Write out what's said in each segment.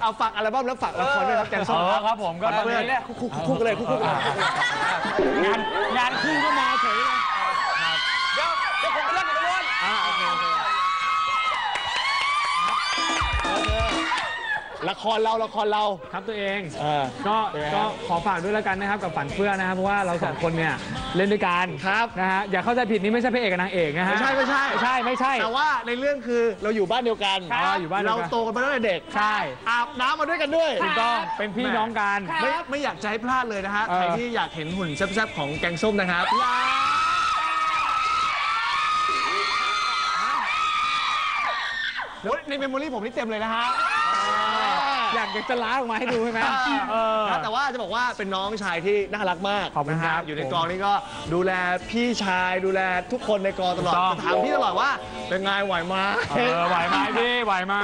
เอาฝากอัลบั้มแล้วฝากละครด้วยครับแกงส้มเออครับผมก็ตอนเพื่อนนี้เนี่ยคู่คู่คู่กันเลยคู่คู่กันเลยงานงานคู่ก็ ละครเราละครเรา ครับตัวเองเออก็เป็นไงก็ฮะขอฝากด้วยแล้วกันนะครับกับฝันเฟื่องนะครับเพราะว่าเราสองคนเนี่ยเล่นด้วยกันครับนะฮะอย่าเข้าใจผิดนี่ไม่ใช่พระเอกกับนางเอกนะฮะไม่ใช่ไม่ใช่ ไม่ใช่ไม่ใช่ แต่ว่าในเรื่องคือเราอยู่บ้านเดียวกันครับอยู่บ้านเดียวกัน เราโตกันมาตั้งแต่เด็ก ใช่อาบน้ำมาด้วยกันด้วย ถูกต้องเป็นพี่น้องกัน ไม่ไม่อยากจะให้พลาดเลยนะฮะ เออ ใครที่อยากเห็นหุ่นแซ่บๆของแกงส้มนะครับเดี๋ยวในเมมโมรี่ผมนี่เต็มเลยนะฮะ อยากจะล้าออกมาให้ดูใช่ไหมเออนะแต่ว่าจะบอกว่าเป็นน้องชายที่น่ารักมากขอบคุณนะครัฮะบอยู่ในกองนี่ก็ดูแลพี่ชายดูแลทุกคนในกองตลอดถูกต้อง จะถามพี่ตลอดว่าเป็นไงไหวไหมเออไหวไหมพี่ไหวไหม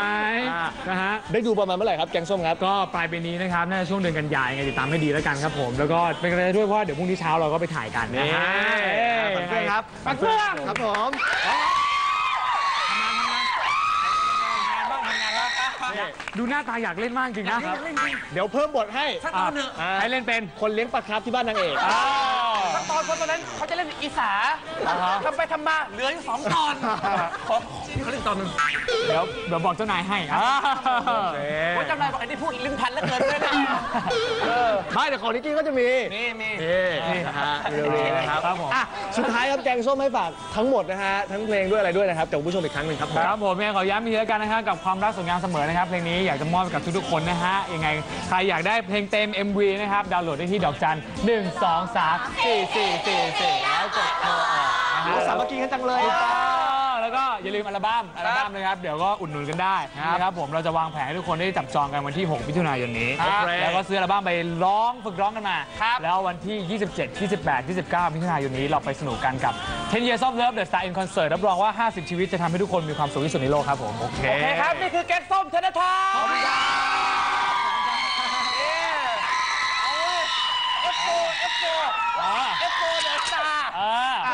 อ่านะฮะ ได้ดูประมาณเมื่อไหร่ครับแกงส้มครับ ก็ปลายปีนี้นะครับน่าจะช่วงเดือนกันยายนไงติดตามให้ดีแล้วกันครับผม แล้วก็เป็นกำลังใจด้วยเพราะว่าเดี๋ยวพรุ่งนี้เช้าเราก็ไปถ่ายกันนะฮะฝันเฟื่องครับฝันเฟื่อง ครับผม ดูหน้าตาอยากเล่นมากจริงนะ เดี๋ยวเพิ่มบทให้ สักตอนหนึ่งอ่าให้เล่นเป็นคนเลี้ยงปลาครับที่บ้านนางเอก อ้าวสักตอนคนตอนนั้นเขาจะเล่นอีสาทำไปทำมาเหลืออยู่สองตอนขอพี่เขาเล่นตอนหนึ่งเดี๋ยวเดี๋ยวบอกเจ้านายให้อ้าวว่าจำได้บอกไอ้ที่พูดลิ้นพันแล้วเกินเลยนะไม่แต่ของนิกกี้ก็จะมีนี่มีนี่นะฮะเร็วๆนะครับครับผมอะสุดท้ายครับแกงส้มให้ฝากทั้งหมดนะฮะทั้งเพลงด้วยอะไรด้วยนะครับจากคุณผู้ชมอีกครั้งหนึ่งครับผมครับผมยังไงขอย้ำอีกทีแล้วกันนะครับกับความรักสวยงามเสมอนะครับเพลงนี้อยากจะมอบให้กับทุกๆคนนะฮะยังไงใครอยากได้เพลงเต็ม MV นะครับดาวน์โหลดได้ที่ดอกจัน1 2 3 4 4 4 4แล้วกดโทรออกนะฮะ สามัคคีกันจังเลยถูกอะ งแล้วก็อย่าลืมอัลบั้มอัลบั้มนะครับ เดี๋ยวก็อุดหนุนกันได้นะครับผมเราจะวางแผนให้ทุกคนได้จับจองกันวันที่ 6 มิถุนายนนี้ ครับแล้วก็ซื้ออัลบั้มไปร้องฝึกร้องกันมา ครับแล้ววันที่ 27 28 29 มิถุนายนนี้เราไปสนุกกันกับ 10 Years of Love The Star in Concert รับรองว่า 50 ชีวิตจะทำให้ทุกคนมีความสุขที่สุดในโลกครับผม โอเค โอเคครับ นี่คือแกงส้มธนทรขอบคุณครับเอฟโฟเอฟโฟเอฟโฟเดอะสตาร์เอ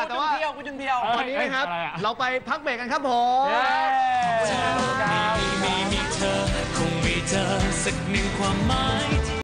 อกูจุนเพียวกูจุนเพียว วันนี้นะครับอะไรอะเราไปพักเบรกกันครับผมเย้มีมีเธอคงมีเธอสักหนึ่งความหมาย